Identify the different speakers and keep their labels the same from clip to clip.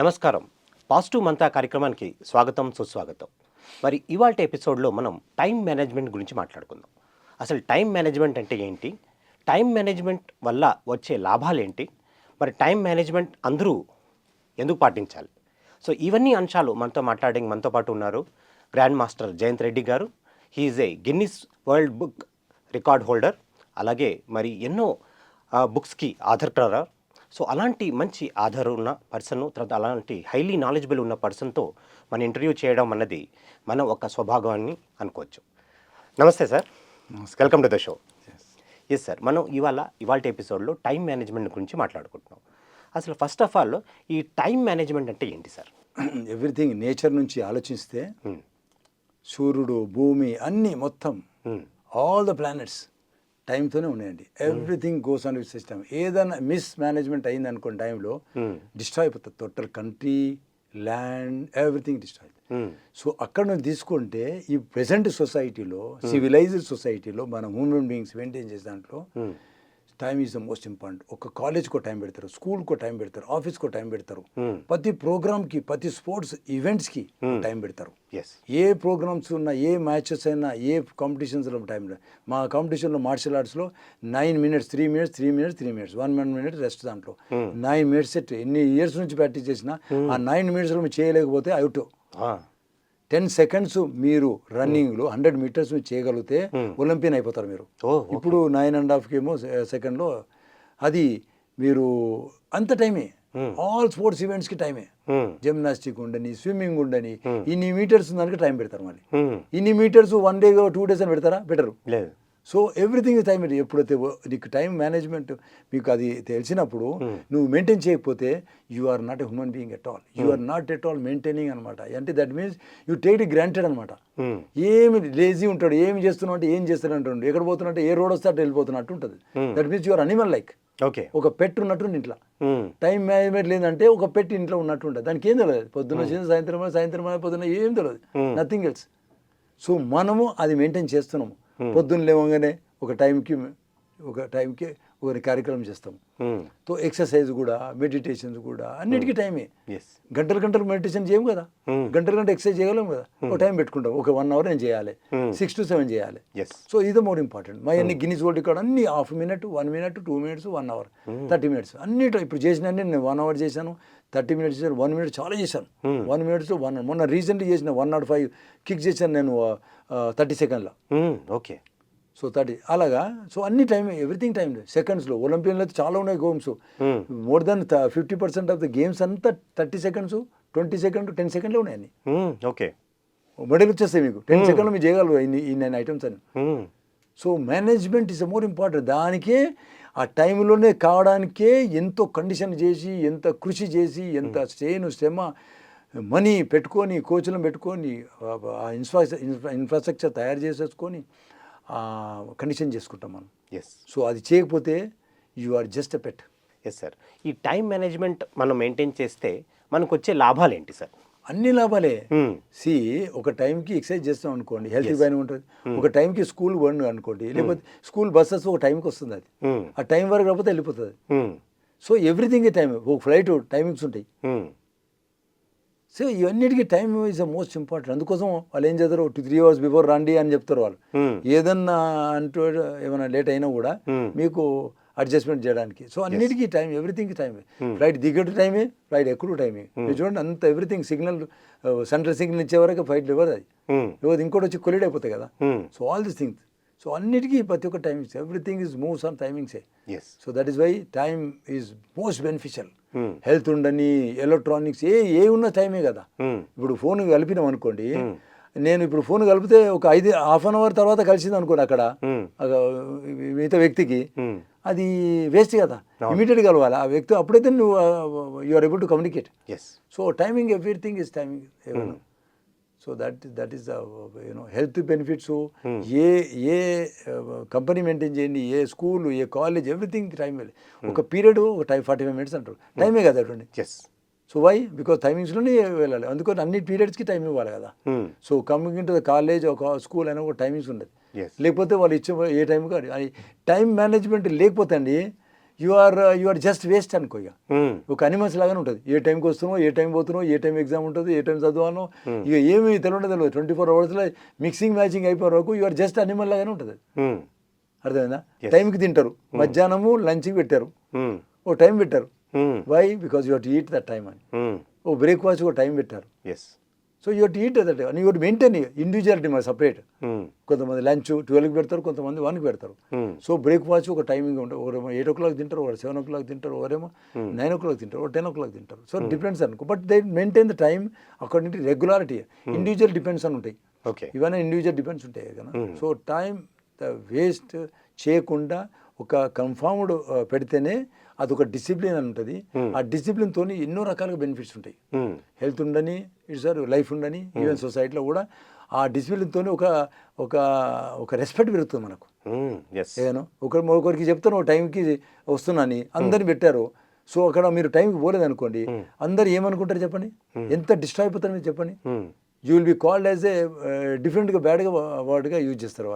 Speaker 1: నమస్కారం. పాజిటివ్ మంతా కార్యక్రమానికి స్వాగతం సుస్వాగతం. మరి ఇవాళ ఎపిసోడ్లో మనం టైం మేనేజ్మెంట్ గురించి మాట్లాడుకుందాం. అసలు టైం మేనేజ్మెంట్ అంటే ఏంటి? టైం మేనేజ్మెంట్ వల్ల వచ్చే లాభాలు ఏంటి? మరి టైం మేనేజ్మెంట్ అందరూ ఎందుకు పాటించాలి? సో ఇవన్నీ అంశాలు మనతో మాట్లాడే మనతో పాటు ఉన్నారు గ్రాండ్ మాస్టర్ జయంత్ రెడ్డి గారు. He is a Guinness world book record holder. అలాగే మరి ఎన్నో బుక్స్కి ఆధార్ కలర్. సో అలాంటి మంచి ఆధార్ ఉన్న పర్సన్ తర్వాత అలాంటి హైలీ నాలెడ్జబుల్ ఉన్న పర్సన్తో మన ఇంటర్వ్యూ చేయడం అన్నది మనం ఒక స్వభాగాన్ని అనుకోవచ్చు. నమస్తే sir. Welcome to the show yes sir మనం ఇవాళ ఇవాళ ఎపిసోడ్లో టైం మేనేజ్మెంట్ గురించి మాట్లాడుకుంటున్నాం. అసలు ఫస్ట్ ఆఫ్ ఆల్ ఈ టైం మేనేజ్మెంట్ అంటే ఏంటి సార్?
Speaker 2: ఎవ్రీథింగ్ నేచర్ నుంచి ఆలోచిస్తే సూర్యుడు భూమి అన్నీ మొత్తం. ఆల్ ద ప్లానెట్స్ టైంతోనే ఉన్నాయండి everything goes on with system ఏదైనా మిస్ మేనేజ్మెంట్ అయింది అనుకోండి టైంలో. డిస్ట్రాయ్ అయిపోతుంది total country land everything destroy. So అక్కడ నుంచి తీసుకుంటే ఈ ప్రెసెంట్ సొసైటీలో సివిలైజ్డ్ సొసైటీలో మన హ్యూమన్ బీయింగ్స్ మెయింటైన్ చేసే దాంట్లో. Time is the most important ఒక కాలేజ్కో టైం పెడతారు స్కూల్కో టైం పెడతారు ఆఫీస్కో టైం పెడతారు.
Speaker 1: Hmm.
Speaker 2: ప్రతి ప్రోగ్రామ్కి ప్రతి స్పోర్ట్స్ ఈవెంట్స్కి టైం పెడతారు.
Speaker 1: ఎస్
Speaker 2: ఏ ప్రోగ్రామ్స్ ఉన్నా ఏ మ్యాచెస్ అయినా ఏ కాంపిటీషన్స్లో టైం మా కాంపిటీషన్లో martial ఆర్ట్స్లో nine minutes three minutes three minutes three minutes one one minute rest దాంట్లో. నైన్ మినిట్స్ సెట్ ఎన్ని ఇయర్స్ నుంచి ప్రాక్టీస్ చేసినా ఆ నైన్ మినిట్స్లో చేయలేకపోతే అవుట్ టెన్ సెకండ్స్ మీరు రన్నింగ్లో హండ్రెడ్ మీటర్స్ చేయగలిగితే ఒలింపియన్ అయిపోతారు మీరు. ఇప్పుడు నైన్ అండ్ హాఫ్కి ఏమో సెకండ్లో అది మీరు అంత టైమే. ఆల్ స్పోర్ట్స్ ఈవెంట్స్కి టైమే. జిమ్నాస్టిక్ ఉండని స్విమ్మింగ్ ఉండని ఇన్ని మీటర్స్ దానికి టైం పెడతారు మళ్ళీ. ఇన్ని meters one day two days అని పెడతారా? బెటరు
Speaker 1: లేదు.
Speaker 2: సో ఎవ్రీథింగ్ టైం ఎప్పుడైతే నీకు టైం మేనేజ్మెంట్ మీకు అది తెలిసినప్పుడు నువ్వు మెయింటైన్ చేయకపోతే you are not a human being at all you are not at all maintaining అనమాట అంటే that means you take it granted అనమాట. ఏమి లేజీ ఉంటాడు ఏమి చేస్తున్నావు అంటే ఏం చేస్తాడు అంటాడు ఎక్కడ పోతున్నట్టు ఏ రోడ్ వస్తే అటు వెళ్ళిపోతున్నట్టు ఉంటుంది. That means you are animal like
Speaker 1: okay.
Speaker 2: ఒక పెట్ ఉన్నట్టు ఇంట్లో. టైం మేనేజ్మెంట్ లేదంటే ఒక పెట్ ఇంట్లో ఉన్నట్టు ఉంటుంది. దానికి ఏం తెలియదు. పొద్దున్న చేసి సాయంత్రం సాయంత్రం పొద్దున్న ఏం తెలియదు. నథింగ్ ఎల్స్ సో మనము అది మెయింటైన్ చేస్తున్నాము. పొద్దున్న లేవగానే ఒక టైంకి ఒక టైంకి ఒక కార్యక్రమం చేస్తాము సో ఎక్సర్సైజ్ కూడా మెడిటేషన్స్ కూడా అన్నిటికీ టైమే.
Speaker 1: ఎస్
Speaker 2: గంటలు గంటలు మెడిటేషన్ చేయం కదా. గంటలు గంట ఎక్సర్సైజ్ చేయగలం కదా. ఒక టైం పెట్టుకుంటాం. ఒక వన్ అవర్ నేను చేయాలి. సిక్స్ టు సెవెన్ చేయాలి. సో ఇది మోర్ ఇంపార్టెంట్. మా అన్ని గిన్నీస్ వరల్డ్ రికార్డ్ అన్ని half minute one minute two minutes one hour. Thirty minutes. అన్ని ఇప్పుడు చేసిన నేను వన్ అవర్ చేశాను. థర్టీ మినిట్స్ చేశాను వన్ మినిట్ చాలా చేశాను. వన్ మినిట్స్ వన్ మొన్న రీసెంట్లీ చేసిన వన్ నాట్ ఫైవ్ కిక్ చేశాను నేను థర్టీ సెకండ్లో.
Speaker 1: ఓకే
Speaker 2: సో థర్టీ అలాగా? సో అన్ని టైం ఎవ్రీథింగ్ టైం సెకండ్స్లో. ఒలింపియన్లో అయితే చాలా ఉన్నాయి games. More than fifty percent of the games అంతా thirty seconds twenty second ten సెకండ్లో ఉన్నాయి అన్ని.
Speaker 1: ఓకే
Speaker 2: మెడల్ వచ్చేస్తాయి మీకు. టెన్ సెకండ్లో మీరు చేయగలరు ఇన్ని ఇన్ని ఐటమ్స్ అని. So management is more important దానికే ఆ టైంలోనే కావడానికే ఎంతో కండిషన్ చేసి ఎంత కృషి చేసి ఎంత స్ట్రెయిన్ శ్రమ మనీ పెట్టుకొని కోచ్లను పెట్టుకొని ఆ ఇన్ఫ్రా ఇన్ఫ్రాస్ట్రక్చర్ తయారు చేసేసుకొని కండిషన్ చేసుకుంటాం మనం.
Speaker 1: ఎస్
Speaker 2: సో అది చేయకపోతే you are just pet
Speaker 1: yes sir ఈ టైం మేనేజ్మెంట్ మనం మెయింటైన్ చేస్తే మనకు వచ్చే లాభాలు ఏంటి సార్
Speaker 2: అన్ని లాభాలే. సి ఒక టైంకి ఎక్సర్సైజ్ చేస్తాం అనుకోండి హెల్త్ పైన ఉంటుంది ఒక టైంకి స్కూల్ బండి అనుకోండి లేకపోతే స్కూల్ బస్సెస్ ఒక టైంకి వస్తుంది అది. ఆ టైం వరకు రాకపోతే వెళ్ళిపోతుంది. సో ఎవ్రీథింగ్ టైం ఒక ఫ్లైట్ టైమింగ్స్ ఉంటాయి. సో ఇవన్నిటికీ time is the most important అందుకోసం వాళ్ళు ఏం చేస్తారు టూ త్రీ అవర్స్ బిఫోర్ రండి అని చెప్తారు వాళ్ళు. ఏదన్నా అంటూ ఏమైనా లేట్ అయినా కూడా. మీకు అడ్జస్ట్మెంట్ చేయడానికి. సో అన్నిటికీ టైం ఎవ్రీథింగ్ టైమే ఫ్లైట్ దిగేటు టైమే ఫ్లైట్ ఎక్కువ టైమే. మీరు చూడండి అంత ఎవ్రీథింగ్ సిగ్నల్ సెంట్రల్ సిగ్నల్ ఇచ్చే వరకు ఫ్లైట్ ఇవ్వదు అది.
Speaker 1: Hmm.
Speaker 2: ఇవ్వదు ఇంకోటి వచ్చి కొలిడ్ అయిపోతాయి కదా.
Speaker 1: Hmm.
Speaker 2: So all this things. So అన్నిటికీ ప్రతి ఒక్క timings everything is moves on టైమింగ్సే. So that is why time is most beneficial.
Speaker 1: Hmm.
Speaker 2: Health ఉండని ఎలక్ట్రానిక్స్ ఏ ఏ ఉన్న టైమే కదా.
Speaker 1: Hmm.
Speaker 2: ఇప్పుడు ఫోన్ కలిపినాం అనుకోండి నేను ఇప్పుడు ఫోన్ కలిపితే ఒక ఐదు హాఫ్ అన్ అవర్ తర్వాత కలిసింది అనుకోండి అక్కడ. మిగతా వ్యక్తికి. అది వేస్ట్ కదా. ఇమీడియట్ కలవాలి. ఆ వ్యక్తి అప్పుడైతే నువ్వు you are able to communicate. So timing everything is timing so that that is the you know health benefits ఏ ఏ కంపెనీ మెయింటైన్ చేయండి ఏ స్కూల్ ఏ కాలేజ్ ఎవ్రీథింగ్ టైం ఒక పీరియడ్ ఒక టైం ఫార్టీ ఫైవ్ మినిట్స్ అంటారు టైమే కదా అటువంటి?
Speaker 1: Yes.
Speaker 2: సో వై బికాస్ టైమింగ్స్లోనే వెళ్ళాలి. అందుకని అన్ని పీరియడ్స్కి టైం ఇవ్వాలి కదా.
Speaker 1: Hmm.
Speaker 2: So coming in to the college ఒక స్కూల్ అయినా ఒక టైమింగ్స్ ఉండదు. లేకపోతే వాళ్ళు ఇచ్చే ఏ టైం కాదు. టైం మేనేజ్మెంట్ లేకపోతే అండి you are you are just waste అనుకో ఇక.
Speaker 1: మ్మ్.
Speaker 2: ఒక అనిమల్స్ లాగానే ఉంటుంది. ఏ టైంకి వస్తున్నావు ఏ టైం పోతున్నావు ఏ టైం ఎగ్జామ్ ఉంటుంది ఏ టైం చదవాలో ఇక ఏమి తెలియదు తెలియదు. ట్వంటీ ఫోర్ అవర్స్లో మిక్సింగ్ మ్యాచింగ్ అయిపోయే వరకు యు ఆర్ జస్ట్ అనిమల్ లాగానే ఉంటుంది.
Speaker 1: మ్మ్.
Speaker 2: అర్థమైందా. టైంకి తింటారు. మధ్యాహ్నము లంచ్కి పెట్టారు. ఓ టైం పెట్టారు. Why because you to eat that time అని. ఓ బ్రేక్ఫాస్ట్ ఒక టైం పెట్టారు.
Speaker 1: Yes
Speaker 2: so you to eat that time you maintain individuality మరి సపరేట్
Speaker 1: మ్మ్.
Speaker 2: కొంతమంది లంచ్ ట్వెల్వ్కి పెడతారు కొంతమంది వన్కి పెడతారు. సో బ్రేక్ఫాస్ట్ ఒక టైమింగ్ ఉంటుంది ఒకరేమో ఎయిట్ ఓ క్లాక్ తింటారు ఒకరు సెవెన్ ఓ క్లాక్ తింటారు ఒకరేమో నైన్ ఓ క్లాక్ తింటారు ఒక టెన్ ఓ క్లాక్ తింటారు సో డిపెండ్స్ అనుకో. But they maintain the time according to regularity individual depends అని ఉంటాయి.
Speaker 1: ఓకే
Speaker 2: ఇవన్నీ ఇండివిజువల్ డిపెండ్స్ ఉంటాయి కదా. సో టైం ద వేస్ట్ చేయకుండా ఒక కన్ఫామ్డ్ పెడితేనే అదొక డిసిప్లిన్ అని ఉంటుంది. ఆ డిసిప్లిన్తో ఎన్నో రకాలుగా బెనిఫిట్స్ ఉంటాయి. హెల్త్ ఉండని ఇటు సార్ లైఫ్ ఉండని ఈవెన్ సొసైటీలో కూడా ఆ డిసిప్లిన్తో ఒక ఒక ఒక రెస్పెక్ట్ పెరుగుతుంది మనకు. ఏను ఒకరి ఒకరికి చెప్తాను టైంకి వస్తున్నాని అందరిని పెట్టారు. సో అక్కడ మీరు టైంకి పోలేదనుకోండి అందరు ఏమనుకుంటారు చెప్పండి? ఎంత డిస్ట్రాయ్ అయిపోతారు మీరు చెప్పండి. You will be called as a డిఫరెంట్గా బ్యాడ్గా వర్డ్గా యూజ్ చేస్తారు.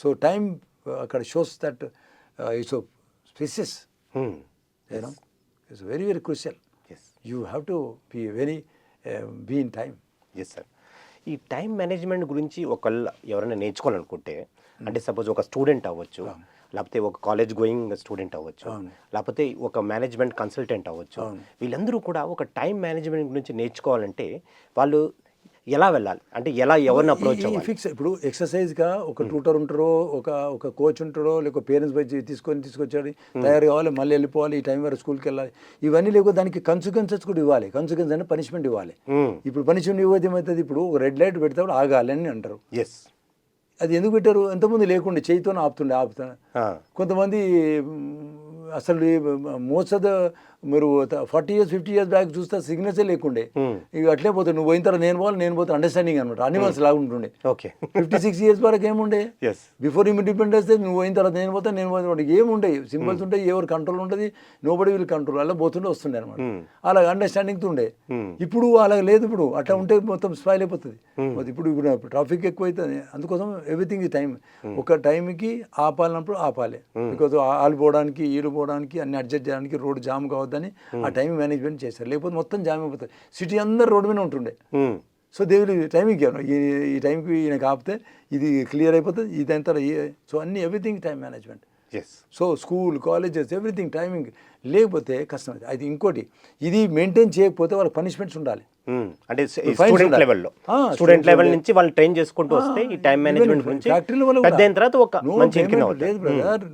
Speaker 2: సో టైం అక్కడ shows that it's you know it's very very crucial
Speaker 1: yes
Speaker 2: you have to be very be in time
Speaker 1: yes sir ఈ టైం మేనేజ్మెంట్ గురించి ఒకళ్ళు ఎవరైనా నేర్చుకోవాలనుకుంటే అంటే సపోజ్ ఒక స్టూడెంట్ అవ్వచ్చు లేకపోతే ఒక కాలేజ్ గోయింగ్ స్టూడెంట్ అవ్వచ్చు. లేకపోతే ఒక మేనేజ్మెంట్ కన్సల్టెంట్ అవ్వచ్చు. వీళ్ళందరూ కూడా ఒక టైం మేనేజ్మెంట్ గురించి నేర్చుకోవాలంటే వాళ్ళు ఎలా వెళ్ళాలి? అంటే ఎలా ఎవరిని అప్రోచ్
Speaker 2: ఫిక్స్ ఇప్పుడు ఎక్సర్సైజ్గా ఒక ట్యూటర్ ఉంటారో ఒక ఒక కోచ్ ఉంటారో లేక పేరెంట్స్ పోయి తీసుకొని తీసుకొచ్చాడు తయారు కావాలి మళ్ళీ వెళ్ళిపోవాలి ఈ టైం వరకు స్కూల్కి వెళ్ళాలి. ఇవన్నీ లేకపోతే దానికి కన్సిక్వెన్సెస్ కూడా ఇవ్వాలి. కన్సిక్వెన్స్ అంటే పనిష్మెంట్ ఇవ్వాలి. ఇప్పుడు పనిష్మెంట్ ఇవ్వదు ఏమవుతుంది ఇప్పుడు ఒక రెడ్ లైట్ పెడితే ఆగాలి అని అంటారు.
Speaker 1: ఎస్
Speaker 2: అది ఎందుకు పెట్టారు? ఎంతమంది లేకుండే చేయితోనే ఆపుతుండే ఆపుతా. కొంతమంది అసలు మోస్ట్ ఆఫ్ ద మీరు forty years fifty years back చూస్తే సిగ్నల్సే లేకుండే. ఇక అట్లే పోతే నువ్వు పోయిన తర్వాత నేను పోవాలి నేను పోతే అండర్స్టాండింగ్ అనమాట. అనిమల్స్ లాగా ఉంటుండే.
Speaker 1: ఓకే.
Speaker 2: ఫిఫ్టీ సిక్స్ ఇయర్స్ వరకు ఏముండే? బిఫోర్ ఇండిపెండెన్స్ డే నువ్వు పోయిన తర్వాత నేను పోతా నేను పోతే ఏముండే? సింబల్స్ ఉంటాయి ఎవరు కంట్రోల్ ఉంటుంది? నో బడి వీళ్ళు కంట్రోల్ అలా పోతుండే వస్తుండే అనమాట. అలా అండర్స్టాండింగ్ ఉండే. ఇప్పుడు అలా లేదు ఇప్పుడు. అట్లా ఉంటే మొత్తం స్పాయిల్ అయిపోతుంది. ఇప్పుడు ఇప్పుడు ట్రాఫిక్ ఎక్కువ అవుతుంది అందుకోసం ఎవ్రీథింగ్ ఈ టైం ఒక టైంకి ఆపాలన్నప్పుడు ఆపాలి. బికాజ్ ఆలు పోవడానికి ఈలు పోవడానికి అన్ని అడ్జస్ట్ చేయడానికి రోడ్ జామ్ కావద్దని ఆ టైం మేనేజ్మెంట్ చేస్తారు లేకపోతే మొత్తం జామ్ అయిపోతుంది సిటీ అందరు రోడ్డు మీద ఉంటుండే. సో దేవుడు టైంకి ఈ ఈ టైంకి ఈయనకి ఆపితే ఇది క్లియర్ అయిపోతుంది ఇది అంతా సో అన్ని everything time management. So school colleges everything timing లేకపోతే కష్టం అది ఇంకోటి ఇది మెయింటైన్ చేయకపోతే వాళ్ళకి పనిష్మెంట్స్ ఉండాలి.
Speaker 1: అంటే
Speaker 2: Fines
Speaker 1: స్టూడెంట్. లెవెల్లో స్టూడెంట్ లెవెల్. నుంచి వాళ్ళు ట్రైన్ చేసుకుంటూ వస్తే ఈ టైం మేనేజ్మెంట్ గురించి పెద్ద అయిన తర్వాత ఒక మంచి
Speaker 2: లేదు బ్రదర్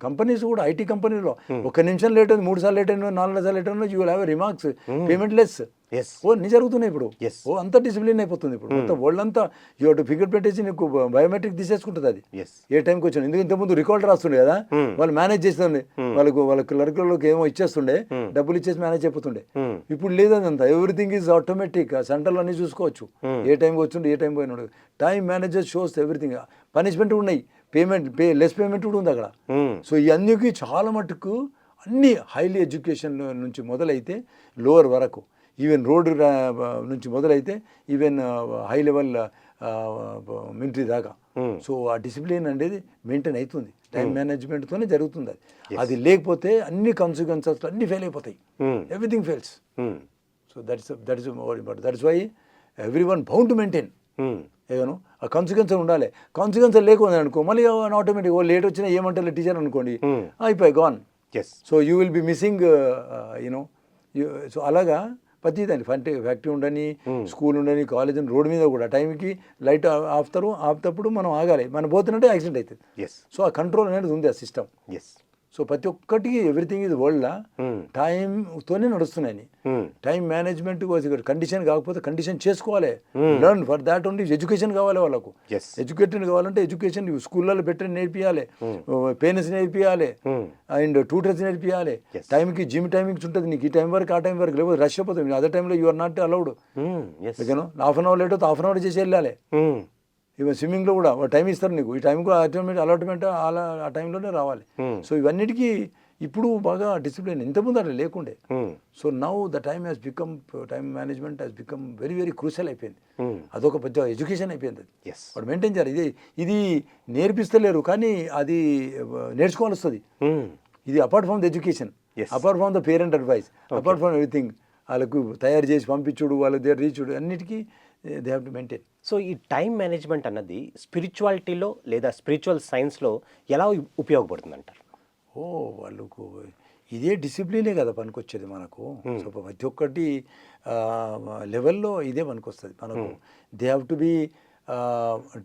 Speaker 2: కంపెనీస్ కూడా ఐటీ కంపెనీలో ఒక నిమిషం లేట్ అయింది మూడు సార్లు లేట్ అయినా నాలుగు సార్లు లేట్ అయినా you will have remarks payment less
Speaker 1: yes
Speaker 2: ఓ అన్ని జరుగుతున్నాయి ఇప్పుడు.
Speaker 1: Yes.
Speaker 2: ఓ అంత డిసిప్లిన్ అయిపోతుంది ఇప్పుడు. మొత్తం వరల్డ్ అంతా యూ టు ఫిగర్ పెట్టేసి నీకు బయోమెట్రిక్ తీసేసుకుంటుంది అది.
Speaker 1: ఎస్
Speaker 2: ఏ టైంకి వచ్చాను. ఎందుకు ఇంతకుముందు రికార్డ్ రాస్తుండే కదా?
Speaker 1: Hmm.
Speaker 2: వాళ్ళు మేనేజ్ చేస్తుండే వాళ్ళకు వాళ్ళ క్లర్క్లలోకి ఏమో ఇచ్చేస్తుండే. డబ్బులు ఇచ్చేసి మేనేజ్ అయిపోతుండే.
Speaker 1: Hmm.
Speaker 2: ఇప్పుడు లేదంతా ఎవ్రీథింగ్ ఈజ్ ఆటోమేటిక్ సెంటర్లో అన్ని చూసుకోవచ్చు. ఏ టైంకి వచ్చిండు ఏ టైం పోయినాడు. Time manager shows everything punishment ఉన్నాయి. పేమెంట్ పే లెస్ పేమెంట్ కూడా ఉంది అక్కడ. సో ఇవన్నీకి చాలా మటుకు అన్ని హైలీ ఎడ్యుకేషన్ నుంచి మొదలైతే లోవర్ వరకు. ఈవెన్ రోడ్ నుంచి మొదలైతే ఈవెన్ హై లెవెల్ మిలిటరీ దాకా.
Speaker 1: Hmm.
Speaker 2: సో ఆ డిసిప్లిన్ అనేది మెయింటైన్ అవుతుంది టైం మేనేజ్మెంట్తోనే జరుగుతుంది అది. అది లేకపోతే అన్ని కాన్సిక్వెన్సెస్ అన్ని ఫెయిల్ అయిపోతాయి.
Speaker 1: Hmm.
Speaker 2: Everything fails. So that's that's more important that's why everyone bound to maintain. ఏమను ఆ కాన్సిక్వెన్స్ ఉండాలి. కాన్సిక్వెన్స్ లేకుండా అనుకో మళ్ళీ ఆటోమేటిక్ ఓ లేట్ వచ్చినా ఏమంటారు? టీచర్ అనుకోండి.
Speaker 1: Hmm.
Speaker 2: అయిపోయి gone so you will be missing you know so అలాగా ప్రతిదాన్ని ఫ్యాక్టరీ ఫ్యాక్టరీ ఉండని స్కూల్ ఉండని కాలేజ్ ఉండని రోడ్డు మీద కూడా టైంకి లైట్ ఆపుతారు ఆపుతప్పుడు మనం ఆగాలి. మనం పోతున్నట్టే యాక్సిడెంట్ అవుతుంది.
Speaker 1: ఎస్
Speaker 2: సో ఆ కంట్రోల్ అనేది ఉంది ఆ సిస్టమ్.
Speaker 1: ఎస్
Speaker 2: సో ప్రతి ఒక్కటికి ఎవ్రీథింగ్ ఇది వరల్డ్
Speaker 1: Hmm.
Speaker 2: టైంతోనే నడుస్తున్నాయి
Speaker 1: మ్మ్.
Speaker 2: టైం మేనేజ్మెంట్ కండిషన్ కాకపోతే కండిషన్ చేసుకోవాలి. Learn for that only education కావాలి వాళ్ళకు. ఎడ్యుకేటెడ్ కావాలంటే ఎడ్యుకేషన్ స్కూళ్ళలో పెట్టని నేర్పియాలి. పేరెంట్స్ నేర్పియాలి.
Speaker 1: Hmm.
Speaker 2: అండ్ ట్యూటర్స్ నేర్పియాలి. టైంకి జిమ్ టైమింగ్స్ ఉంటుంది. నీకు ఈ టైం వరకు ఆ టైం వరకు లేకపోతే రష్ అయిపోతుంది అదే టైంలో you are not allowed. Half an hour late అవుతుంది హాఫ్ అన్ అవర్ చేసి వెళ్ళాలి. ఈవెన్ స్విమ్మింగ్లో కూడా టైం ఇస్తారు నీకు. ఈ టైంకు అటోమేట్ అలాట్మెంట్ అలా ఆ టైంలోనే రావాలి. సో ఇవన్నిటికీ ఇప్పుడు బాగా డిసిప్లిన్ ఇంతకుముందు అట్లా లేకుండే. So now the time has become time management has become very very crucial అయిపోయింది. అదొక పెద్ద ఎడ్యుకేషన్ అయిపోయింది అది. వాడు మెయింటైన్ చేయాలి. ఇది ఇది నేర్పిస్తలేరు కానీ అది ఆ, నేర్చుకోవాల్సి వస్తుంది. ఇది apart from the education. Apart from the parent advice apart from everything వాళ్ళకు తయారు చేసి పంపించుడు వాళ్ళ దగ్గర రీచుడు అన్నిటికీ they have to maintain
Speaker 1: so ఈ టైం మేనేజ్మెంట్ అన్నది స్పిరిచువాలిటీలో లేదా స్పిరిచువల్ సైన్స్లో ఎలా ఉపయోగపడుతుంది అంటారు
Speaker 2: ఓ వాళ్ళకు ఇదే డిసిప్లినే కదా పనికొచ్చేది మనకు. సో ప్రతి ఒక్కటి లెవెల్లో ఇదే పనికొస్తుంది. మనకు they have to be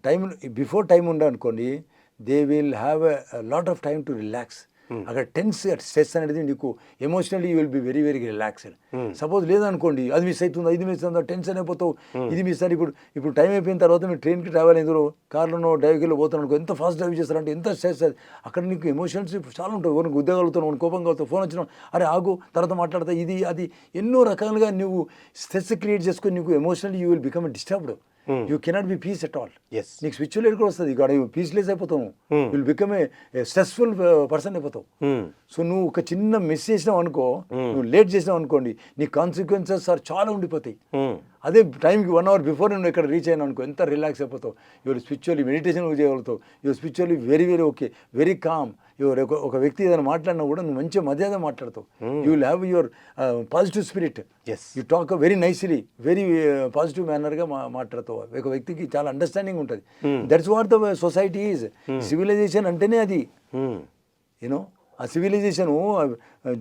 Speaker 2: time before time ఉండనుకోండి they will have a lot of time to relax అక్కడ టెన్స్ స్ట్రెస్ అనేది నీకు emotionally you will be very very relaxed suppose లేదనుకోండి అది మిస్ అవుతుంది ఇది మిస్ అవుతుందో టెన్షన్ అయిపోతావు ఇది మిస్ అని ఇప్పుడు ఇప్పుడు టైం అయిపోయిన తర్వాత మీరు ట్రైన్కి ట్రావెల్ అయిందో కార్లోనో డ్రైవ్కి పోతాను అనుకో ఎంత ఫాస్ట్ డ్రైవ్ చేస్తారంటే ఎంత స్ట్రెస్ అది. అక్కడ నీకు ఎమోషన్స్ చాలా ఉంటాయి. ఒకరికి ఉద్యోగాలతో కోపం కలుగుతావు ఫోన్ వచ్చిన అరే ఆగు తర్వాత మాట్లాడతా ఇది అది ఎన్నో రకాలుగా నువ్వు స్ట్రెస్ క్రియేట్ చేసుకొని నీకు emotionally you will become disturbed you cannot be peace at all
Speaker 1: Yes.
Speaker 2: నీకు స్పిరిచువల్ ఎయిడ్ కూడా వస్తుంది ఇక్కడ పీస్లెస్ అయిపోతావు. Will become a stressful person అయిపోతావు.
Speaker 1: Hmm.
Speaker 2: సో నువ్వు ఒక చిన్న మిస్ చేసినావు అనుకో నువ్వు లేట్ చేసినావు అనుకోండి నీ కాన్సిక్వెన్సెస్ ఆర్ చాలా ఉండిపోతాయి.
Speaker 1: Hmm.
Speaker 2: అదే టైంకి వన్ అవర్ బిఫోర్ నువ్వు ఇక్కడ రీచ్ అయినా అనుకో ఎంత రిలాక్స్ అయిపోతావు. Your spiritually meditation చేయగలుగుతావు. Your spiritually very very okay very calm your ఒక వ్యక్తి ఏదైనా మాట్లాడినా కూడా నువ్వు మంచిగా మర్యాద మాట్లాడతావు. You will have your positive spirit
Speaker 1: Yes.
Speaker 2: You talk very nicely very positive మేనర్గా మా మాట్లాడతావు. ఒక వ్యక్తికి చాలా అండర్స్టాండింగ్ ఉంటుంది. That's what the society is civilization అంటేనే అది.
Speaker 1: Hmm.
Speaker 2: యూనో ఆ సివిలైజేషన్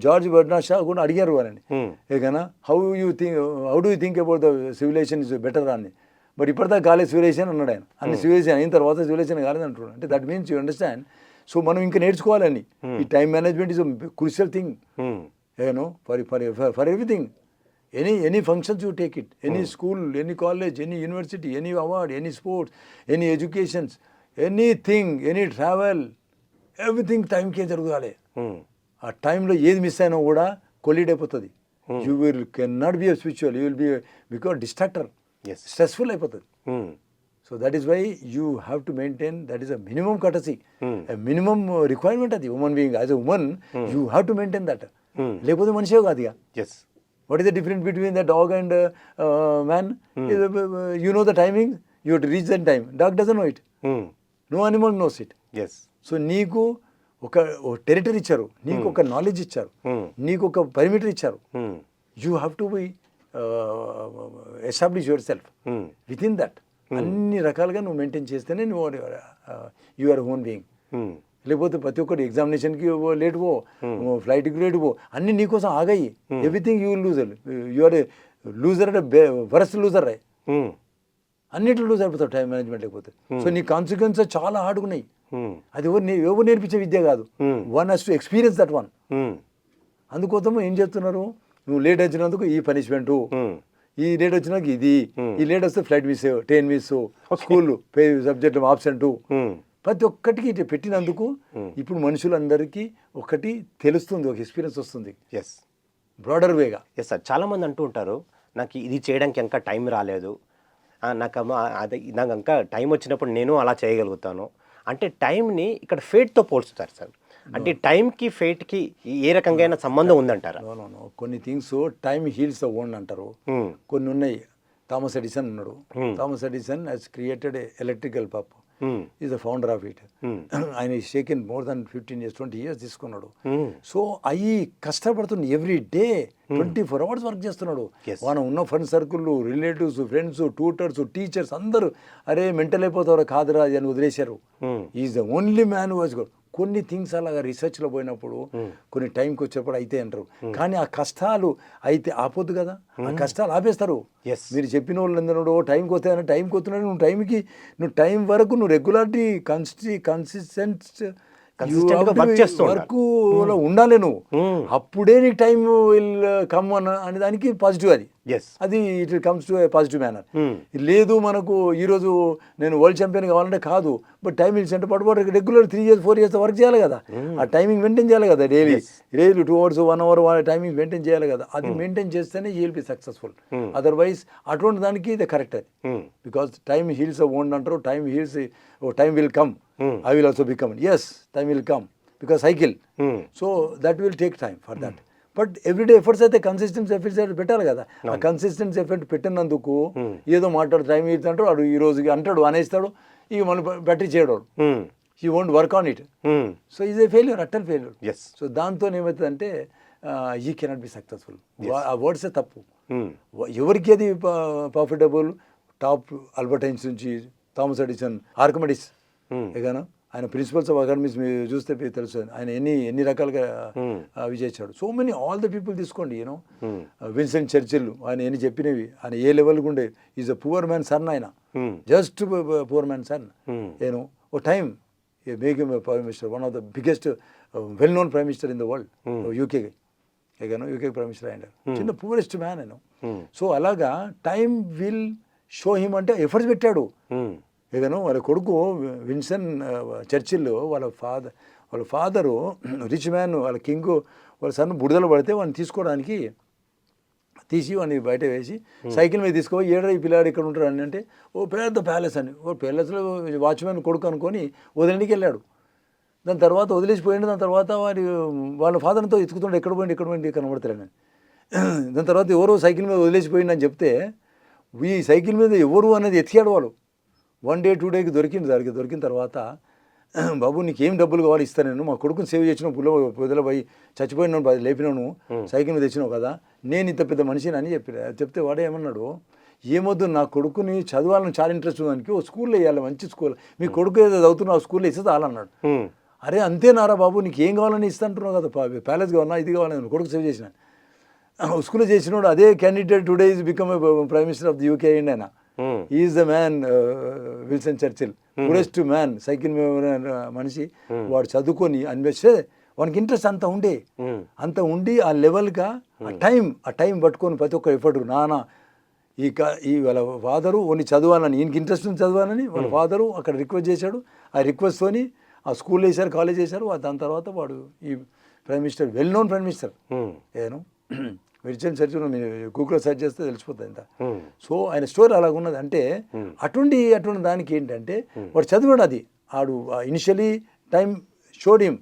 Speaker 2: జార్జ్ బర్నా షా కూడా అడిగారు వాళ్ళని.
Speaker 1: Hmm.
Speaker 2: ఏకనా how you think how do you think about the civilization is better అని బట్ ఇప్పటిదాకా కాలేదు సివిలైజేషన్ అన్నాడు ఆయన. అన్ని సివిలైజేషన్ అయిన తర్వాత సివిలైజేషన్ కాలేదు అంటున్నాడు అంటే that means you understand so మనం ఇంకా నేర్చుకోవాలని. Hmm. ఈ time management is crucial thing you know for for for everything any any functions you take it any school any college any university any award any sports any educations anything any travel everything టైంకే జరగాలి ఆ టైంలో ఏది miss అయినా కూడా కొలీడ్ అయిపోతుంది you will can not be a spiritual you will be because distractor stressful అయిపోతుంది. So that is why you have to maintain that is a minimum courtesy
Speaker 1: Hmm.
Speaker 2: Minimum requirement అది women being as a women you have to maintain that
Speaker 1: Hmm.
Speaker 2: లేకపోతే మనిషే కాదు ఇక
Speaker 1: Yes.
Speaker 2: What is the difference between the dog and man you know the timing you to reach that time dog doesn't know it
Speaker 1: Hmm.
Speaker 2: No animal knows it
Speaker 1: Yes.
Speaker 2: So నీకు ఒక territory ఇచ్చారు నీకు ఒక knowledge ఇచ్చారు
Speaker 1: Hmm.
Speaker 2: నీకు ఒక perimeter ఇచ్చారు
Speaker 1: Hmm.
Speaker 2: You have to be establish yourself
Speaker 1: Hmm.
Speaker 2: Within that అన్ని రకాలుగా నువ్వు మెయింటైన్ చేస్తేనే నువ్వు you are human being
Speaker 1: Hmm.
Speaker 2: లేకపోతే ప్రతి ఒక్కటి ఎగ్జామినేషన్కి లేట్ పో ఫ్లైట్కి లేట్ పో అన్ని నీకోసం ఆగాయి. Everything you loser you are loser అంటే వరస్ట్ లూజర్ రే
Speaker 1: Hmm.
Speaker 2: అన్నిట్లో లూజ్ అయిపోతావు టైం మేనేజ్మెంట్ లేకపోతే. సో నీ కాన్సిక్వెన్సెస్ చాలా హార్డ్గా ఉన్నాయి.
Speaker 1: Hmm.
Speaker 2: అది ఎవరు ఎవరు నేర్పించే విద్య కాదు.
Speaker 1: Hmm.
Speaker 2: One has to experience that one
Speaker 1: Hmm.
Speaker 2: అందుకోసం ఏం చేస్తున్నారు? నువ్వు లేట్ వచ్చినందుకు ఈ పనిష్మెంటు
Speaker 1: Hmm.
Speaker 2: ఈ లేట్ వచ్చినాక ఇది.
Speaker 1: Hmm.
Speaker 2: ఈ లేట్ వస్తే flight miss train miss school subject absent
Speaker 1: Hmm.
Speaker 2: ప్రతి ఒక్కటికి ఇటు పెట్టినందుకు ఇప్పుడు మనుషులందరికీ ఒకటి తెలుస్తుంది ఒక ఎక్స్పీరియన్స్ వస్తుంది.
Speaker 1: Yes.
Speaker 2: బ్రాడర్ వేగా
Speaker 1: ఎస్ సార్ చాలామంది అంటూ ఉంటారు నాకు ఇది చేయడానికి ఇంకా టైం రాలేదు. నాకు అదే నాకు ఇంకా టైం వచ్చినప్పుడు నేను అలా చేయగలుగుతాను. అంటే టైంని ఇక్కడ ఫేట్తో పోల్చుతారు సార్ అంటే టైంకి ఫేట్కి ఏ రకంగా సంబంధం ఉందంటారా.
Speaker 2: కొన్ని థింగ్స్ టైం హీల్స్ ఓన్ అంటారు
Speaker 1: Hmm.
Speaker 2: కొన్ని ఉన్నాయి థామస్ ఎడిసన్ ఉన్నాడు
Speaker 1: Hmm.
Speaker 2: Thomas Edison he's created electrical పప్. Is the founder of it. ఆయన taken more than fifteen years twenty years తీసుకున్నాడు. సో అవి కష్టపడుతుంది every day twenty four hours work చేస్తున్నాడు. మన ఉన్న friend circle relatives friends tutors teachers అందరూ అరే మెంటల్ అయిపోతారు కాదురా అని వదిలేశారు. Is the only man was good కొన్ని థింగ్స్ అలాగా రీసెర్చ్లో పోయినప్పుడు కొన్ని టైంకి వచ్చేప్పుడు అయితే అంటారు. కానీ ఆ కష్టాలు అయితే ఆపొద్దు కదా. ఆ కష్టాలు ఆపేస్తారు. మీరు చెప్పిన వాళ్ళు అందరూ టైంకి వస్తాయని టైంకి వస్తున్నాడు. నువ్వు టైంకి నువ్వు టైం వరకు నువ్వు రెగ్యులారిటీ కన్సిస్టి కన్సిస్టెంట్. వర్క్ ఉండాలి. నువ్వు. అప్పుడే నీకు టైం విల్ కమ్ అన్న అనే దానికి పాజిటివ్ అది.
Speaker 1: ఎస్
Speaker 2: అది it comes to positive manner. లేదు మనకు ఈరోజు నేను వరల్డ్ ఛాంపియన్ కావాలంటే కాదు. బట్ టైమింగ్ సెంటర్ పట్టుబడి regular three years four years work చేయాలి కదా. ఆ టైమింగ్ మెయింటైన్ చేయాలి కదా daily. Daily two hours one hour timing maintain చేయాలి కదా. అది మెయింటైన్ చేస్తేనే you will be successful
Speaker 1: Hmm.
Speaker 2: Otherwise అటువంటి దానికి ఇది కరెక్ట్ అది.
Speaker 1: Hmm.
Speaker 2: Because time heals own అంటారు time heals time will come
Speaker 1: Hmm.
Speaker 2: I will also become as time will come because cycle
Speaker 1: Hmm.
Speaker 2: So that will take time for that but everyday efforts అయితే consistence efforts పెట్టాలి కదా. ఆ consistence effort పెట్టినందుకు ఏదో మాట్లాడు time అంటాడు వాడు ఈ రోజుకి అంటాడు అనేస్తాడు. ఇక మనం బ్యాటరీ చేయడు. He won't work on it. So is a failure utter failure
Speaker 1: Yes.
Speaker 2: So దాంతో ఏమవుతుందంటే ఈ కెనాట్ బి సక్సెస్ఫుల్ ఆ వర్డ్సే తప్పు
Speaker 1: Hmm.
Speaker 2: ఎవరికి అది ప్రాఫిటబుల్ టాప్ ఆల్బర్ట్ ఐన్స్ నుంచి థామస్ ఎడిసన్ ఆర్కమెడిస్. ఏగానా ఆయన ప్రిన్సిపల్స్ ఆఫ్ అకాడమీస్ మీరు చూస్తే తెలుసు ఆయన ఎన్ని ఎన్ని రకాలుగా. అవి చేశాడు so many all the people తీసుకోండి యూనో. విన్సెంట్ చర్చిల్ ఆయన ఎన్ని చెప్పినవి ఆయన ఏ లెవెల్గా ఉండే is a poor man son ఆయన. Just poor man son. నేను ఓ time make prime minister one of the biggest well known prime minister in the world UK ఏగాను UK prime minister ఆయన చిన్న పూరెస్ట్ మ్యాన్ నేను. సో అలాగా time will show him అంటే efforts పెట్టాడు
Speaker 1: Hmm.
Speaker 2: ఏదైనా వాళ్ళ కొడుకు విన్సన్ చర్చిల్ వాళ్ళ ఫాదర్ వాళ్ళ ఫాదరు రిచ్ మ్యాన్ వాళ్ళ కింగ్ వాళ్ళ సన్ బుడదలు పడితే వాడిని తీసుకోవడానికి తీసి వాడిని బయట వేసి సైకిల్ మీద తీసుకో ఈ పిల్లాడు ఇక్కడ ఉంటాడు అని అంటే ఓ పెద్ద ప్యాలెస్ అని. ఓ ప్యాలెస్లో వాచ్మెన్ కొడుకు అనుకొని వదిలింటికి వెళ్ళాడు. దాని తర్వాత వదిలేసిపోయిండు. దాని తర్వాత వారి వాళ్ళ ఫాదర్తో ఎత్తుకుతుండే ఎక్కడ పోయింది ఎక్కడ పోయింది కనబడతారని దాని తర్వాత ఎవరో సైకిల్ మీద వదిలేసిపోయింది అని చెప్తే ఈ సైకిల్ మీద ఎవరు అనేది ఎతికాడు వాళ్ళు. వన్ డే టూ డేకి దొరికింది దానికి. దొరికిన తర్వాత బాబు నీకేం డబ్బులు కావాలి ఇస్తాను నేను? మా కొడుకుని సేవ్ చేసిన పుల్ల పొదల పోయి చచ్చిపోయినాను పది లేపినాను. సైకిల్ మీద తెచ్చినావు కదా? నేను ఇంత పెద్ద మనిషిని అని చెప్పి చెప్తే వాడే ఏమన్నాడు ఏమొద్దు నా కొడుకుని చదవాలని చాలా ఇంట్రెస్ట్ ఉందానికి ఓ స్కూల్లో వేయాలి మంచి స్కూల్. మీ కొడుకు ఏదో చదువుతున్నా ఆ స్కూల్లో ఇస్తే చాలన్నాడు.
Speaker 1: Hmm.
Speaker 2: అరే అంతేనారా బాబు నీకు ఏం కావాలని ఇస్తాంటున్నావు కదా? ప్యాలెస్ కావాలన్నా ఇది కావాలని కొడుకు సేవ్ చేసిన. స్కూల్లో చేసినోడు అదే candidate today is become prime minister of the UK ఇండి ఆయన. Is the man Winston Churchill poorest man cycle మనిషి. వాడు చదువుకొని అనిపిస్తే వానికి ఇంట్రెస్ట్ అంత ఉండే.
Speaker 1: Hmm.
Speaker 2: అంత ఉండి ఆ లెవెల్గా ఆ టైం ఆ టైం పట్టుకొని ప్రతి ఒక్క ఎఫర్ట్ నాన్న ఈ ఈ వాళ్ళ ఫాదరు ఓన్లీ చదవాలని ఈయనకి ఇంట్రెస్ట్ ఉంది చదవాలని వాళ్ళ ఫాదరు అక్కడ రిక్వెస్ట్ చేశాడు. ఆ రిక్వెస్ట్తోని ఆ స్కూల్ వేశారు కాలేజ్ వేశారు. దాని తర్వాత వాడు ఈ prime minister well known prime minister
Speaker 1: Hmm.
Speaker 2: ఏను? విర్చన్ సెర్చ్ మీరు గూగుల్లో సెర్చ్ చేస్తే తెలిసిపోతుంది ఇంత
Speaker 1: Hmm.
Speaker 2: సో ఆయన స్టోరీ అలాగ ఉన్నది. అంటే అటువంటి అటువంటి దానికి ఏంటంటే వాడు చదివాడు అది. ఆడు initially time showed him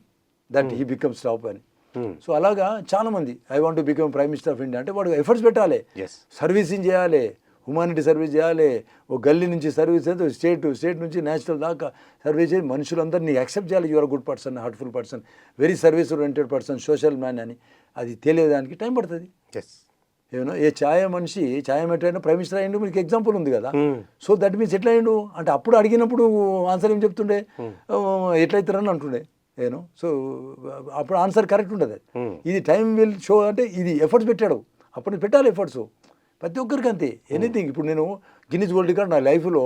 Speaker 2: that he becomes top అని.
Speaker 1: Hmm.
Speaker 2: సో అలాగా చాలా మంది I want become prime minister of India అంటే వాడు ఎఫర్ట్స్ పెట్టాలి. సర్వీసింగ్ చేయాలి. హ్యుమానిటీ సర్వీస్ చేయాలి. ఓ గల్లీ నుంచి సర్వీస్ అయితే స్టేట్ స్టేట్ నుంచి నేషనల్ దాకా సర్వీస్ చేసి మనుషులందరినీ యాక్సెప్ట్ చేయాలి. Your good person heartful person very service oriented person social man అని. అది తెలియడానికి టైం పడుతుంది.
Speaker 1: Yes.
Speaker 2: ఏమో ఏ ఛాయ మనిషి ఛాయ మెట్టైనా ప్రైమ్ మినిస్టర్ అయ్యిండు మీకు ఎగ్జాంపుల్ ఉంది కదా.
Speaker 1: Hmm.
Speaker 2: సో దట్ మీన్స్ ఎట్లా అయ్యిండు? అంటే అప్పుడు అడిగినప్పుడు ఆన్సర్ ఏం చెప్తుండే? ఎట్లయితారని అంటుండే. ఏను సో అప్పుడు ఆన్సర్ కరెక్ట్ ఉంటుంది
Speaker 1: Hmm.
Speaker 2: ఇది టైం విల్ షో అంటే ఇది ఎఫర్ట్స్ పెట్టాడు. అప్పుడు పెట్టాలి ఎఫర్ట్స్ ప్రతి ఒక్కరికి అంతే ఎనీథింగ్ ఇప్పుడు నేను గిన్నీస్ వరల్డ్ రికార్డ్ నా లైఫ్లో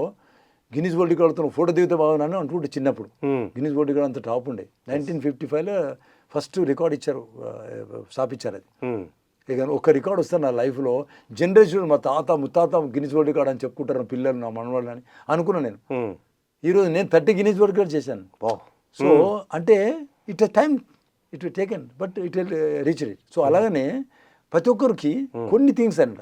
Speaker 2: గిన్నీస్ వరల్డ్ రికార్డ్తో ఫోటో దిగితే బాగున్నాను అంటుండే చిన్నప్పుడు. గిన్నీస్ వరల్డ్ రికార్డ్ అంత టాప్ ఉండే. నైన్టీన్ ఫిఫ్టీ ఫైవ్లో ఫస్ట్ రికార్డ్ ఇచ్చారు స్థాపించారు అది. ఇక ఒక రికార్డ్ వస్తే నా లైఫ్లో జనరేషన్ మా తాత ముత్తాత గిన్నీస్ వరల్డ్ రికార్డ్ అని చెప్పుకుంటారు పిల్లలు నా మనవాళ్ళు అని అనుకున్నాను నేను. ఈరోజు నేను థర్టీ గిన్నీస్ వరల్డ్ రికార్డ్ చేశాను. సో అంటే it time it taken but it reach it so అలాగనే ప్రతి ఒక్కరికి కొన్ని థింగ్స్ అంట.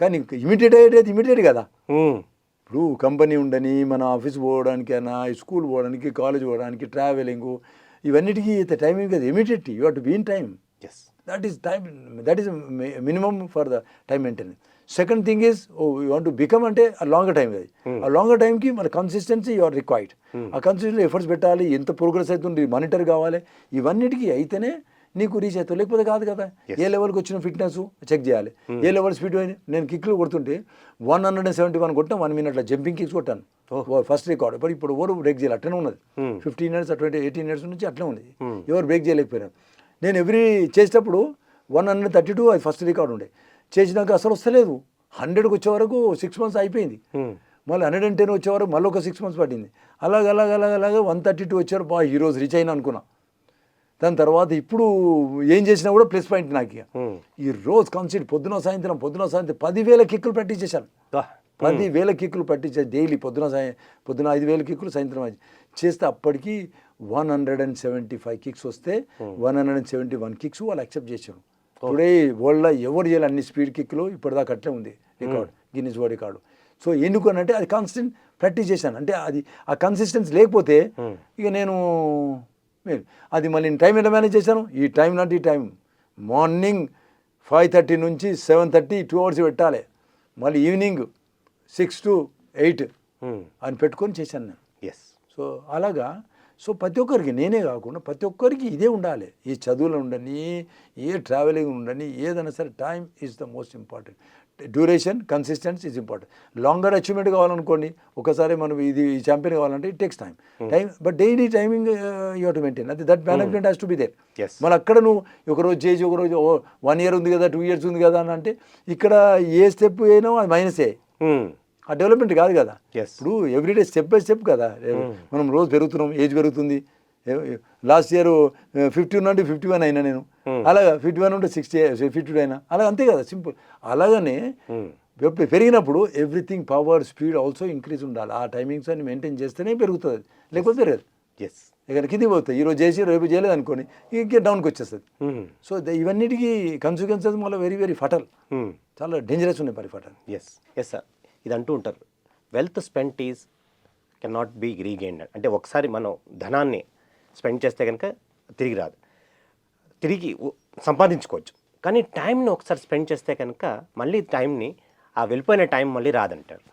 Speaker 2: కానీ ఇమిడియట్ అయ్యేది ఇమిడియట్ కదా.
Speaker 1: Hmm.
Speaker 2: ఇప్పుడు కంపెనీ ఉండని మన ఆఫీస్ పోవడానికి అయినా స్కూల్ పోవడానికి కాలేజ్ పోవడానికి ట్రావెలింగ్ ఇవన్నిటికీ టైమింగ్ కదా. Immediate you to been time
Speaker 1: Yes.
Speaker 2: That is time that is minimum for the time maintenance second thing is oh you want to become అంటే ఆ లాంగర్ టైం అది. ఆ లాంగర్ టైంకి మన కన్సిస్టెన్సీ యు ఆర్ రిక్వైర్డ్ ఆ consistency efforts పెట్టాలి ఎంత progress అవుతుంది మానిటర్ కావాలి ఇవన్నిటికీ అయితేనే నీకు రీచ్ అవుతావు లేకపోతే కాదు కదా. ఏ లెవెల్కి వచ్చిన ఫిట్నెస్ చెక్ చేయాలి. ఏ లెవెల్ స్పీడ్ నేను కిక్లు కొడుతుంటే one hundred and seventy one కొట్టాను వన్ మినిట్లో జంపింగ్ కిక్స్ కొట్టాను. First record. ఇప్పుడు ఇప్పుడు ఎవరు బ్రేక్ చేయాలి. అట్లనే ఉన్నది.
Speaker 1: Hmm.
Speaker 2: Fifteen years twenty eighteen years నుంచి అట్లే ఉంది ఎవరు బ్రేక్ చేయలేకపోయారు నేను ఎవ్రీ చేసేటప్పుడు వన్ హండ్రెడ్ థర్టీ టూ అది ఫస్ట్ రికార్డ్ ఉండే. చేసినాక అసలు వస్తలేదు. హండ్రెడ్కి వచ్చే వరకు సిక్స్ మంత్స్ అయిపోయింది.
Speaker 1: Hmm.
Speaker 2: మళ్ళీ హండ్రెడ్ అండ్ టెన్ వచ్చే వరకు మళ్ళీ ఒక సిక్స్ మంత్స్ పట్టింది. అలాగ అలాగ అలాగ అలాగ వన్ థర్టీ టూ వచ్చారు బా ఈ రోజు రీచ్ అయినా అనుకున్నా. దాని తర్వాత ఇప్పుడు ఏం చేసినా కూడా ప్లస్ పాయింట్ నాకు ఇక. ఈ రోజు కన్సిడర్ పొద్దున సాయంత్రం పొద్దున సాయంత్రం పదివేల కిక్కులు ప్రాక్టీస్ చేశాను
Speaker 1: Ah.
Speaker 2: పది వేల కిక్కులు పట్టించే డైలీ పొద్దున సాయం పొద్దున ఐదు వేల కిక్కులు సాయంత్రం ఐదు. చేస్తే అప్పటికి one hundred and seventy five kicks వస్తే one hundred and seventy one kicks వాళ్ళు యాక్సెప్ట్ చేశారు. టుడే వరల్డ్లో ఎవరు చేయాలి అన్ని స్పీడ్ కిక్లు ఇప్పటిదాకా అట్లే ఉంది record Guinness world record so ఎందుకు అని అంటే అది కాన్స్టెంట్ ప్రాక్టీస్ చేశాను. అంటే అది ఆ కన్సిస్టెన్సీ లేకపోతే ఇక నేను మీరు అది మళ్ళీ టైం ఎలా మేనేజ్ చేశాను ఈ టైం నాటి ఈ టైం మార్నింగ్ ఫైవ్ థర్టీ నుంచి సెవెన్ థర్టీ టూ అవర్స్ పెట్టాలి. మళ్ళీ ఈవినింగ్ సిక్స్ టు ఎయిట్. అని పెట్టుకొని చేశాను నేను.
Speaker 1: Yes.
Speaker 2: సో అలాగా. సో ప్రతి ఒక్కరికి నేనే కాకుండా ప్రతి ఒక్కరికి ఇదే ఉండాలి. ఈ చదువులో ఉండని ఏ ట్రావెలింగ్ ఉండని ఏదైనా సరే time is the most important duration consistence is important. Longer achievement కావాలనుకోండి ఒకసారి మనం ఇది ఛాంపియన్ కావాలంటే it takes time time but daily timing you to maintain అది that management has to be there. మళ్ళీ అక్కడ నువ్వు ఒకరోజు చేసి ఒకరోజు వన్ ఇయర్ ఉంది కదా టూ ఇయర్స్ ఉంది కదా అని అంటే ఇక్కడ ఏ స్టెప్ అయినా అది మైనసే
Speaker 1: మ్మ్.
Speaker 2: ఆ డెవలప్మెంట్ కాదు కదా. ఇప్పుడు ఎవ్రీడే స్టెప్ బై స్టెప్ కదా. మనం రోజు పెరుగుతున్నాం ఏజ్ పెరుగుతుంది. లాస్ట్ ఇయర్ ఫిఫ్టీ వన్ అంటే ఫిఫ్టీ వన్ అయినా నేను. అలాగా ఫిఫ్టీ వన్ ఉంటే సిక్స్టీ ఫిఫ్టీ టూ అయినా. అలా అంతే కదా సింపుల్. అలాగనే పెరిగినప్పుడు everything power speed also increase ఉండాలి. ఆ టైమింగ్స్ అన్ని మెయింటైన్ చేస్తేనే పెరుగుతుంది. లేకపోతే పెరగదు.
Speaker 1: ఎస్
Speaker 2: ఇక కిందికి పోతాయి. ఈరోజు చేసి రేపు చేయలేదు అనుకోని ఇంకే డౌన్కి వచ్చేస్తుంది. సో ద- ఇవన్నిటికీ కన్సిక్వెన్సెస్ మళ్ళీ వెరీ వెరీ ఫటల్. చాలా డేంజరస్ ఉన్నాయి మరి ఫటల్
Speaker 1: ఎస్ ఎస్ సార్ ఇది అంటూ ఉంటారు. Wealth spent is can not be regained అంటే ఒకసారి మనం ధనాన్ని స్పెండ్ చేస్తే కనుక తిరిగి రాదు. తిరిగి సంపాదించుకోవచ్చు. కానీ టైంని ఒకసారి స్పెండ్ చేస్తే కనుక మళ్ళీ టైంని ఆ వెళ్ళిపోయిన టైం మళ్ళీ రాదంటారు.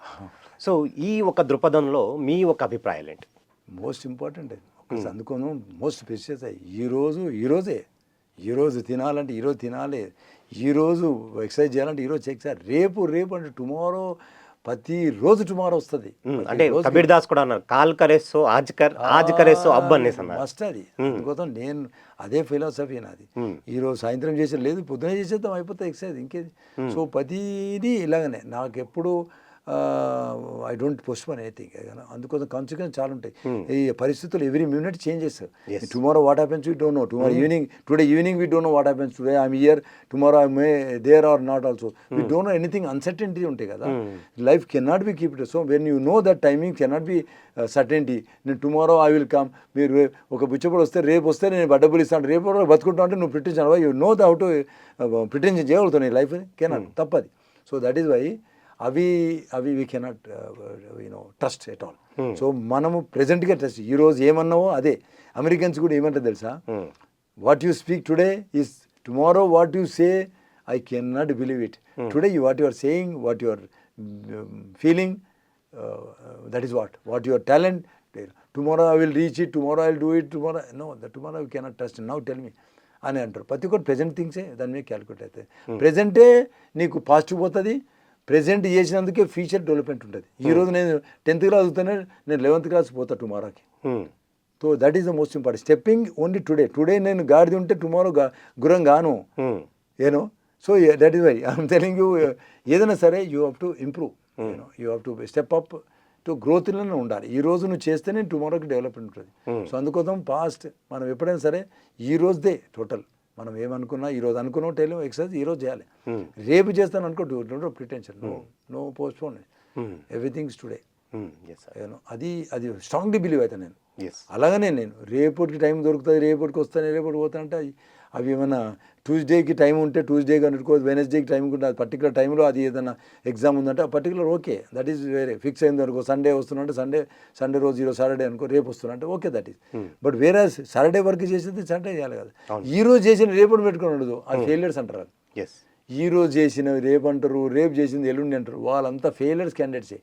Speaker 1: సో ఈ ఒక దృక్పథంలో మీ ఒక అభిప్రాయాలు ఏంటి?
Speaker 2: మోస్ట్ ఇంపార్టెంట్ ఒకసారి అందుకోను మోస్ట్ ప్రెషియస్ ఈరోజు ఈరోజే ఈరోజు తినాలంటే ఈరోజు తినాలి. ఈరోజు ఎక్సర్సైజ్ చేయాలంటే ఈరోజు ఎక్సర్సైజ్ రేపు రేపు అంటే టుమారో ప్రతి రోజు టుమారో వస్తుంది.
Speaker 1: అంటే కబీర్ దాస్ కూడా అన్నారు కాల్ కరేసో ఆజ్ కర్ ఆజ్ కరేసో అబ్బ్ అనేసి అన్నారు.
Speaker 2: మస్ట్ అది. అందుకోసం నేను అదే ఫిలాసఫీ నాది. ఈ రోజు సాయంత్రం చేసేది లేదు పొద్దునే చేసేద్దాం అయిపోతే ఎక్సైజ్ ఇంకేది. సో ప్రతిదీ ఇలాగనే. నాకు ఎప్పుడు I don't postpone anything అందుకోసం కాన్సిక్వెన్స్ చాలా ఉంటాయి. ఈ పరిస్థితులు ఎవ్రీ మినిట్ చేంజ్ చేస్తారు
Speaker 1: Yes.
Speaker 2: Tomorrow what happens we don't know tomorrow evening today evening we don't know what happens today I'm here tomorrow I may there are not also we don't know anything uncertainty ఉంటాయి కదా. Life cannot be keep it so when you know that timing cannot be certainty నేను tomorrow I will come మీరు ఒక బుచ్చపడి వస్తే రేపు వస్తే నేను డబ్బులు ఇస్తాను రేపు బతుకుంటా అంటే నువ్వు ప్రిటించాను you know the how to pretension చేయగలుగుతావు నీ లైఫ్ కెనాట్ తప్పది. సో దట్ ఈస్ వై అవి అవి we cannot you know trust at all so మనము ప్రెజెంట్గా ట్రస్ట్ ఈరోజు ఏమన్నావో అదే. అమెరికన్స్ కూడా ఏమంటారు తెలుసా. What you speak today is tomorrow what you say I can not believe it today you what you are saying what you are feeling that is what what your talent tomorrow I will reach it tomorrow I will do it tomorrow no the tomorrow you cannot trust now tell me అని అంటారు. ప్రతి ఒక్కటి present థింగ్సే దాని మీద calculate అవుతాయి ప్రెజెంటే నీకు positive పోతుంది present చేసినందుకే future development ఉంటుంది. ఈరోజు నేను టెన్త్ క్లాస్ చదువుతానే నేను లెవెన్త్ క్లాస్ పోతా టుమారోకి. So that is the most important stepping only today today నేను గాడిది ఉంటే టుమారో గురం గాను. ఏనో so that is why I'm telling you ఏదైనా సరే you have to improve you know you have to step up to గ్రోత్లోనే ఉండాలి. ఈ రోజు నువ్వు చేస్తేనే టుమారోకి డెవలప్మెంట్ ఉంటుంది. సో అందుకోసం పాస్ట్ మనం ఎప్పుడైనా సరే ఈ రోజుదే టోటల్ మనం ఏమనుకున్నా ఈ రోజు అనుకున్నాం టైం ఎక్సర్సైజ్ ఈ రోజు చేయాలి. రేపు చేస్తాను అనుకో do pretension no no postpone
Speaker 1: Hmm.
Speaker 2: Everythings today అది అది స్ట్రాంగ్లీ బిలీవ్ అవుతాను నేను. అలాగనే నేను రేపటికి టైం దొరుకుతుంది రేపటికి వస్తాను రేపటికి పోతానంటే అవి అవి ఏమైనా ట్యూస్డేకి టైం ఉంటే ట్యూస్డే అనుకో వెనస్డేకి టైం ఉంటే అది పర్టికులర్ టైంలో అది ఏదైనా ఎగ్జామ్ ఉందంటే ఆ పర్టికులర్ ఓకే దట్ ఈస్ వేరే ఫిక్స్ అయింది అనుకో సండే వస్తున్నంటే సండే సండే రోజు ఈరోజు సాటర్డే అనుకో రేపు వస్తున్నంటే ఓకే దట్ ఈస్. బట్ వేరే సాటర్డే వర్క్ చేసేది సండే చేయాలి కదా. ఈ రోజు చేసిన రేపటి పెట్టుకుని ఉండదు అది ఫెయిలియర్స్ అంటారు అది.
Speaker 1: ఎస్
Speaker 2: ఈ రోజు చేసినవి రేపు అంటారు రేపు చేసింది ఎల్లుండి అంటారు. వాళ్ళంతా ఫెయిలియర్స్ క్యాండిడేట్సే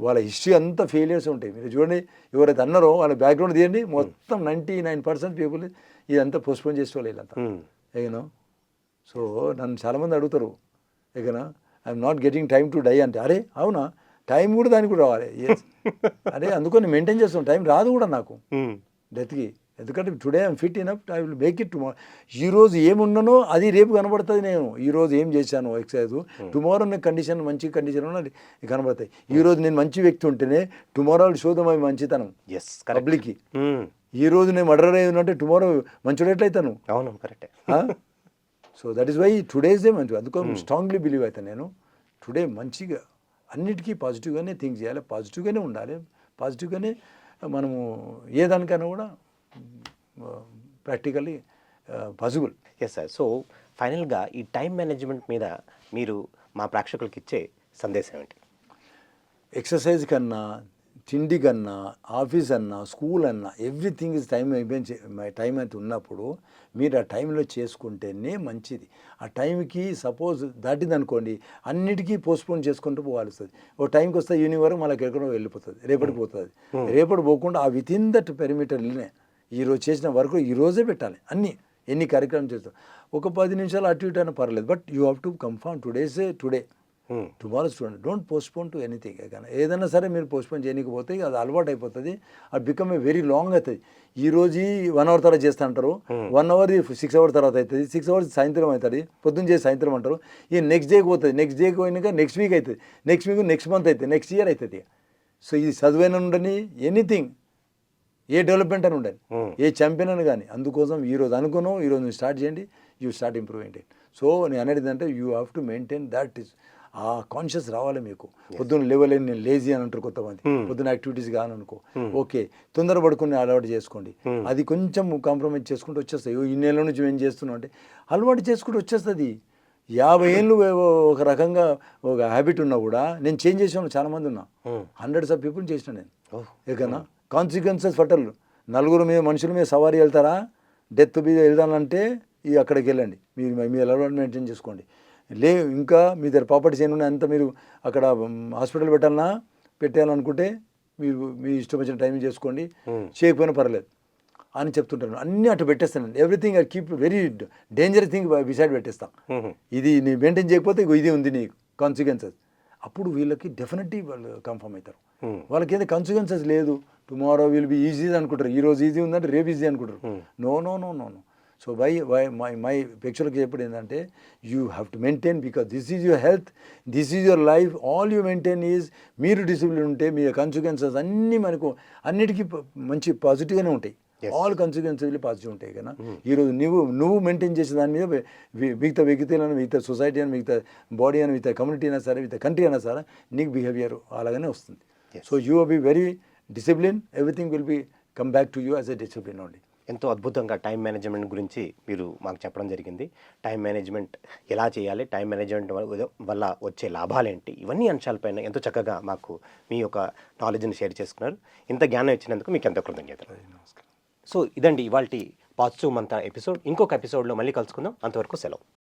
Speaker 2: వాళ్ళ హిస్టరీ అంతా ఫెయిలియర్స్ ఉంటాయి. మీరు చూడండి ఎవరైతే అన్నారో వాళ్ళ బ్యాక్గ్రౌండ్ తీయండి మొత్తం నైంటీ నైన్ పర్సెంట్ పీపుల్ ఇదంతా పోస్ట్పోన్ చేసే వాళ్ళు వీళ్ళంతా. ఏగనో సో నన్ను చాలామంది అడుగుతారు ఏగనా I'm not getting time to die అంటే అరే అవునా? టైం కూడా దానికి కూడా రావాలి. అరే అందుకని మెయింటైన్ చేస్తాను టైం రాదు కూడా నాకు. డెత్కి ఎందుకంటే today I'm fit enough I will make it tomorrow ఈ రోజు ఏమున్నానో అది రేపు కనబడుతుంది నేను. ఈ రోజు ఏం చేశాను ఎక్సర్సైజ్ టుమారో నేను కండిషన్ మంచి కండిషన్ ఉన్నది కనబడతాయి. ఈ రోజు నేను మంచి వ్యక్తి ఉంటేనే టుమారో శోధం అవి మంచితనం.
Speaker 1: ఎస్
Speaker 2: పబ్లిక్కి
Speaker 1: మ్మ్.
Speaker 2: ఈ రోజు నేను మర్డర్ అయి ఉన్నట్టే టుమారో మంచోడు ఎట్లయితాను?
Speaker 1: అవును కరెక్టే
Speaker 2: so that is why today's day మంచి అందుకని స్ట్రాంగ్లీ బిలీవ్ అవుతాను నేను టుడే మంచిగా అన్నిటికీ పాజిటివ్గానే థింక్ చేయాలి పాజిటివ్గానే ఉండాలి పాజిటివ్గానే మనము ఏ దానికైనా కూడా practically possible
Speaker 1: yes sir so ఫైనల్గా ఈ టైం మేనేజ్మెంట్ మీద మీరు మా ప్రేక్షకులకి ఇచ్చే సందేశం ఏంటి?
Speaker 2: ఎక్సర్సైజ్ కన్నా తిండి కన్నా ఆఫీస్ అన్నా స్కూల్ అన్నా ఎవ్రీథింగ్ ఇస్ టైం అయిపోయి టైం అయితే ఉన్నప్పుడు మీరు ఆ టైంలో చేసుకుంటేనే మంచిది. ఆ టైంకి సపోజ్ దాటింది అనుకోండి అన్నిటికీ పోస్ట్పోన్ చేసుకుంటూ పోవాల్సి వస్తుంది ఓ టైంకి వస్తే ఈవినింగ్ వరకు మనకి ఎక్కడో వెళ్ళిపోతుంది రేపటికి పోతుంది. రేపటి పోకుండా ఆ విత్ ఇన్ దట్ పెరిమీటర్లోనే ఈరోజు చేసిన వర్క్ ఈ రోజే పెట్టాలి. అన్ని ఎన్ని కార్యక్రమం చేస్తాం. ఒక పది నిమిషాలు అటు ఇటు అయినా పర్లేదు. But you have to confirm today's today.
Speaker 1: Hmm.
Speaker 2: Tomorrow student. Don't postpone to anything కానీ ఏదైనా సరే మీరు పోస్ట్పోన్ చేయకపోతే అది అలవాటు అయిపోతుంది. అది బికమ్ ఏ వెరీ లాంగ్ అవుతుంది ఈ రోజు వన్ అవర్ తర్వాత చేస్తా అంటారు. వన్ అవర్ సిక్స్ అవర్స్ తర్వాత అవుతుంది సిక్స్ అవర్స్ సాయంత్రం అవుతుంది పొద్దున్న చేసి సాయంత్రం అంటారు. ఇక నెక్స్ట్ డేకి పోతుంది. నెక్స్ట్ డేకి పోయినాక నెక్స్ట్ వీక్ అవుతుంది నెక్స్ట్ వీక్ నెక్స్ట్ మంత్ అవుతుంది నెక్స్ట్ ఇయర్ అవుతుంది సో ఇది చదువైన ఉండని ఎనీథింగ్ ఏ డెవలప్మెంట్ అని ఉండాలి. ఏ ఛాంపియన్ అని కానీ అందుకోసం ఈరోజు అనుకున్నాం ఈరోజు నువ్వు స్టార్ట్ చేయండి యూ స్టార్ట్ ఇంప్రూవ్ సో నేను అనేది ఏంటంటే you have to maintain that is a conscious రావాలి మీకు. పొద్దున్న లెవెల్ నేను లేజీ అని అంటారు కొంతమంది. పొద్దున్న యాక్టివిటీస్ కాను అనుకో. ఓకే తొందర పడుకుని అలవాటు చేసుకోండి. అది కొంచెం కాంప్రమైజ్ చేసుకుంటూ వచ్చేస్తాయి. ఈ నెల నుంచి మేము చేస్తున్నాం అంటే అలవాటు చేసుకుంటూ వచ్చేస్తుంది. యాభై ఏళ్ళు ఒక రకంగా ఒక హ్యాబిట్ ఉన్నా కూడా నేను చేంజ్ చేసిన చాలా మంది ఉన్నా. హండ్రెడ్స్ ఆఫ్ పీపుల్ చేసిన నేను.
Speaker 1: Oh.
Speaker 2: కాన్సిక్వెన్సెస్ ఫటల్ నలుగురు మీద మనుషుల మీద సవారీ వెళ్తారా? డెత్ మీద వెళ్దానంటే ఈ అక్కడికి వెళ్ళండి. మీరు మీ అలవాటు మెయింటైన్ చేసుకోండి. లే ఇంకా మీ దగ్గర ప్రాపర్టీస్ ఏమి ఉన్నాయి? అంత మీరు అక్కడ హాస్పిటల్ పెట్టాలన్నా? పెట్టాలనుకుంటే మీరు మీ ఇష్టం వచ్చిన టైం చేసుకోండి. చేయకపోయినా పర్లేదు అని చెప్తుంటాను అన్నీ అటు పెట్టేస్తాను everything I keep very dangerous thing beside పెట్టేస్తాను
Speaker 1: Hmm.
Speaker 2: ఇది నీ మెయింటైన్ చేయకపోతే ఇది ఉంది నీకు. కాన్సిక్వెన్సెస్. అప్పుడు వీళ్ళకి డెఫినెట్లీ వాళ్ళు కన్ఫర్మ్ అవుతారు. వాళ్ళకి ఏదో కాన్సిక్వెన్సెస్ లేదు. టుమారో విల్ బి ఈజీ అనుకుంటారు. ఈ రోజు ఈజీ ఉందంటే రేపు ఈజీ అనుకుంటారు. No no no no no so by why my my పిక్చర్కి చెప్పడం ఏంటంటే you have to maintain because this is your health this is your life all you maintain is మీరు discipline ఉంటే మీ కాన్సిక్వెన్సెస్ అన్నీ మనకు అన్నిటికీ మంచి పాజిటివ్గానే ఉంటాయి. ఆల్ కాన్సిక్వెన్సెస్ పాజిటివ్ ఉంటాయి కదా. ఈరోజు నువ్వు నువ్వు మెయింటైన్ చేసే దాని మీద వి- వి- మిగతా వ్యక్తులను మిగతా సొసైటీ అని మిగతా బాడీ అని మిగతా కమ్యూనిటీ అయినా సరే మిగతా కంట్రీ అయినా సరే నీకు బిహేవియర్ అలాగనే వస్తుంది. So you be very discipline everything will be come back to you as a discipline only
Speaker 1: ఎంతో అద్భుతంగా టైం మేనేజ్మెంట్ గురించి మీరు మాకు చెప్పడం జరిగింది. టైం మేనేజ్మెంట్ ఎలా చేయాలి? టైం మేనేజ్మెంట్ వల్ల- వచ్చే లాభాలేంటి? ఇవన్నీ అంశాలపైన ఎంతో చక్కగా మాకు మీ యొక్క నాలెడ్జ్ని షేర్ చేసుకున్నారు. ఇంత జ్ఞానం ఇచ్చినందుకు మీకు ఎంతో కృతజ్ఞతలు. సో ఇదండి ఇవాళ పాజిటివ్ మంత ఎపిసోడ్. ఇంకొక ఎపిసోడ్లో మళ్ళీ కలుసుకుందాం. అంతవరకు సెలవు.